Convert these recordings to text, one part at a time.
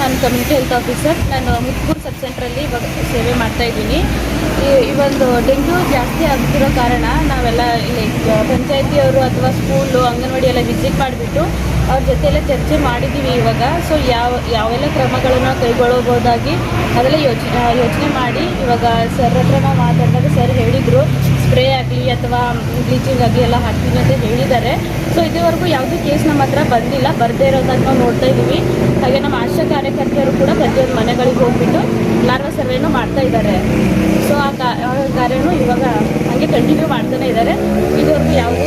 ನಾನು community health officer ನಾನು ಮುತ್ಕೂರು ಸಬ್ ಸೆಂಟ್ರಲ್ಲಿ ಇವಾಗ ಸೇವೆ ಮಾಡ್ತಾ ಇದ್ದೀನಿ. ಈ ಒಂದು ಡೆಂಗ್ಯೂ ಜಾಸ್ತಿ ಆಗ್ತಿರೋ ಕಾರಣ ನಾವೆಲ್ಲ ಇಲ್ಲಿ ಪಂಚಾಯತಿಯವರು ಅಥವಾ ಸ್ಕೂಲು, ಅಂಗನವಾಡಿ ಎಲ್ಲ ವಿಸಿಟ್ ಮಾಡಿಬಿಟ್ಟು ಅವ್ರ ಜೊತೆಯೆಲ್ಲ ಚರ್ಚೆ ಮಾಡಿದ್ದೀವಿ ಇವಾಗ. ಸೊ ಯಾವ, ಯಾವೆಲ್ಲ ಕ್ರಮಗಳನ್ನು ಕೈಗೊಳ್ಳಬಹುದಾಗಿ ಅದೆಲ್ಲ ಯೋಚನೆ ಯೋಚನೆ ಮಾಡಿ ಇವಾಗ ಸರ್ ಹತ್ರ ನಾವು ಮಾತಾಡಿದಾಗ ಸರ್ ಹೇಳಿದರು. ಸ್ಪ್ರೇ ಆಗಲಿ ಅಥವಾ ಬ್ಲೀಚಿಂಗ್ ಆಗಲಿ ಎಲ್ಲ ಹಾಕ್ತೀನಿ ಅಂತ ಹೇಳಿದ್ದಾರೆ. ಸೊ ಇದುವರೆಗೂ ಯಾವುದೇ ಕೇಸ್ ನಮ್ಮ ಹತ್ರ ಬಂದಿಲ್ಲ. ಬರದೇ ಇರೋದನ್ನ ನಾವು ನೋಡ್ತಾ ಇದ್ದೀವಿ. ಹಾಗೆ ನಮ್ಮ ಆಶಾ ಕಾರ್ಯಕರ್ತೆಯರು ಕೂಡ ಪ್ರತಿಯೊಂದು ಮನೆಗಳಿಗೆ ಹೋಗ್ಬಿಟ್ಟು ಲಾರ್ವಾ ಸರ್ವೇನು ಮಾಡ್ತಾ ಇದ್ದಾರೆ. ಸೊ ಆ ಕಾರ್ಯನೂ ಇವಾಗ ಹಾಗೆ ಕಂಟಿನ್ಯೂ ಮಾಡ್ತಾನೆ ಇದ್ದಾರೆ. ಇದುವರೆಗೂ ಯಾವುದೂ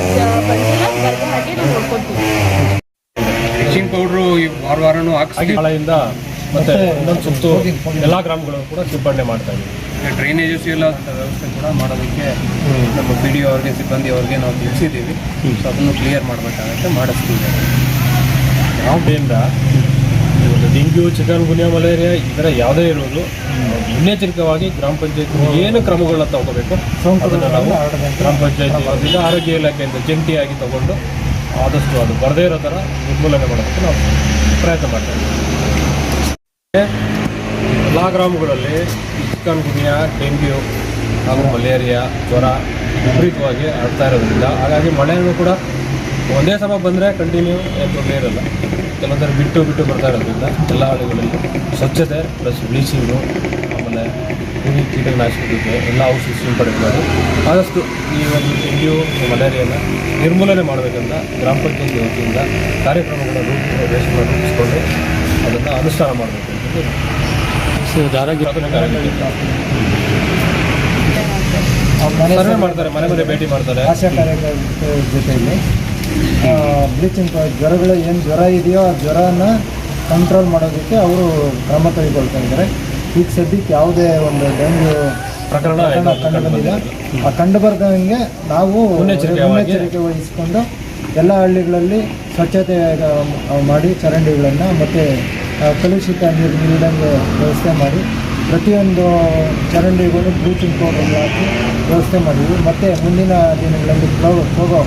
ಬಂದಿಲ್ಲ. ಬರದ ಹಾಗೆ ನಾವು ನೋಡ್ಕೊಳ್ತೀವಿ. ಬ್ಲೀಚಿಂಗ್ ಪೌಡ್ರು ಈ ವಾರ ವಾರನೂ ಮತ್ತೆ ಇನ್ನೊಂದು ಸುತ್ತು ಎಲ್ಲ ಗ್ರಾಮಗಳು ಕೂಡ ಸಿಂಪಡಣೆ ಮಾಡ್ತಾ ಇದ್ದೀವಿ. ಡ್ರೈನೇಜಸ್ ಎಲ್ಲ ವ್ಯವಸ್ಥೆ ಕೂಡ ಮಾಡೋದಕ್ಕೆ ನಮ್ಮ ಪಿ ಡಿ ಅವ್ರಿಗೆ ಸಿಬ್ಬಂದಿ ಅವ್ರಿಗೆ ನಾವು ತಿಳಿಸಿದ್ದೀವಿ. ಸೊ ಅದನ್ನು ಕ್ಲಿಯರ್ ಮಾಡಬೇಕಾಗತ್ತೆ ಮಾಡಿಸ್ತೀವಿ. ಯಾವ ಈ ಒಂದು ಡೆಂಗ್ಯೂ ಚಿಕನ್ ಗುನಿಯಾ ಮಲೇರಿಯಾ ಇದರ ಯಾವುದೇ ಇರೋದು ಮುನ್ನೆಚ್ಚರಿಕವಾಗಿ ಗ್ರಾಮ ಪಂಚಾಯತ್ ಏನು ಕ್ರಮಗಳನ್ನ ತಗೋಬೇಕು ಅದನ್ನು ನಾವು ಗ್ರಾಮ ಪಂಚಾಯತ್ ಆರೋಗ್ಯ ಇಲಾಖೆಯಿಂದ ಜಂಟಿಯಾಗಿ ತಗೊಂಡು ಆದಷ್ಟು ಅದು ಬರದೇ ಇರೋ ಥರ ನಿರ್ಮೂಲನೆ ಮಾಡೋದಕ್ಕೆ ನಾವು ಪ್ರಯತ್ನ ಮಾಡ್ತೇವೆ ಎಲ್ಲ ಗ್ರಾಮಗಳಲ್ಲಿ ಚಿಕನ್ ಡೆಂಗ್ಯೂ ಹಾಗೂ ಮಲೇರಿಯಾ ಜ್ವರ ವಿಪರೀತವಾಗಿ ಹರಡ್ತಾ ಇರೋದ್ರಿಂದ ಹಾಗಾಗಿ ಮಳೆನೂ ಕೂಡ ಒಂದೇ ಸಮ ಬಂದರೆ ಕಂಟಿನ್ಯೂ ತೊಂದರೆ ಇರಲ್ಲ ಕೆಲವೊಂದರ ಬಿಟ್ಟು ಬಿಟ್ಟು ಬರ್ತಾ ಇರೋದ್ರಿಂದ ಎಲ್ಲ ಹಳ್ಳಿಗಳಲ್ಲಿ ಸ್ವಚ್ಛತೆ ಪ್ಲಸ್ ಬ್ಲೀಚಿಂಗು ಆಮೇಲೆ ಕ್ರಿಮಿ ಕೀಟನಾಶಕಕ್ಕೆ ಎಲ್ಲ ಔಷಧಿ ಸಿಂಪಡಿಸ್ಬೋದು ಆದಷ್ಟು ಈ ಒಂದು ಡೆಂಗ್ಯೂ ಮಲೇರಿಯಾನ ನಿರ್ಮೂಲನೆ ಮಾಡಬೇಕಂತ ಗ್ರಾಮ ಪಂಚಾಯತಿ ವತಿಯಿಂದ ಕಾರ್ಯಕ್ರಮಗಳ ರೂಪರೇಷನ್ ರೂಪಿಸಿಕೊಂಡು ಅದನ್ನು ಅನುಷ್ಠಾನ ಮಾಡಬೇಕು ಅಂತ ಆರೋಗ್ಯ ಸರ್ವೆ ಮಾಡ್ತಾರೆ ಮನೆ ಮನೆ ಭೇಟಿ ಮಾಡ್ತಾರೆ. ಆಶಾ ಕಾರ್ಯಕರ್ತರ ಜೊತೆಯಲ್ಲಿ. ಬ್ಲೀಚಿಂಗ್ ಪೌಡರ್ ಜ್ವರಗಳು ಏನು ಜ್ವರ ಇದೆಯೋ ಆ ಜ್ವರನ ಕಂಟ್ರೋಲ್ ಮಾಡೋದಕ್ಕೆ ಅವರು ಕ್ರಮ ತೆಗೆದುಕೊಳ್ತಾ ಇದ್ದಾರೆ. ಈಗ ಸದ್ಯಕ್ಕೆ ಯಾವುದೇ ಒಂದು ಡೆಂಗ್ಯೂ ಪ್ರಕರಣ ಕಂಡು ಬಂದಿಲ್ಲ. ಆ ಕಂಡು ಬರ್ದಂಗೆ ನಾವು ಮುನ್ನೆಚ್ಚರಿಕೆ ವಹಿಸಿಕೊಂಡು ಎಲ್ಲ ಹಳ್ಳಿಗಳಲ್ಲಿ ಸ್ವಚ್ಛತೆ ಮಾಡಿ ಚರಂಡಿಗಳನ್ನು ಮತ್ತು ಕಲುಷಿತ ನೀರು ನೀಡಂಗೆ ವ್ಯವಸ್ಥೆ ಮಾಡಿ, ಪ್ರತಿಯೊಂದು ಚರಂಡಿಗೂ ಬ್ಲೀಚಿಂಗ್ ಪೌಡರ್ ಹಾಕಿ ವ್ಯವಸ್ಥೆ ಮಾಡಿದ್ವಿ. ಮತ್ತು ಮುಂದಿನ ದಿನಗಳಲ್ಲಿ ಪ್ಲೋ ಹೋಗೋ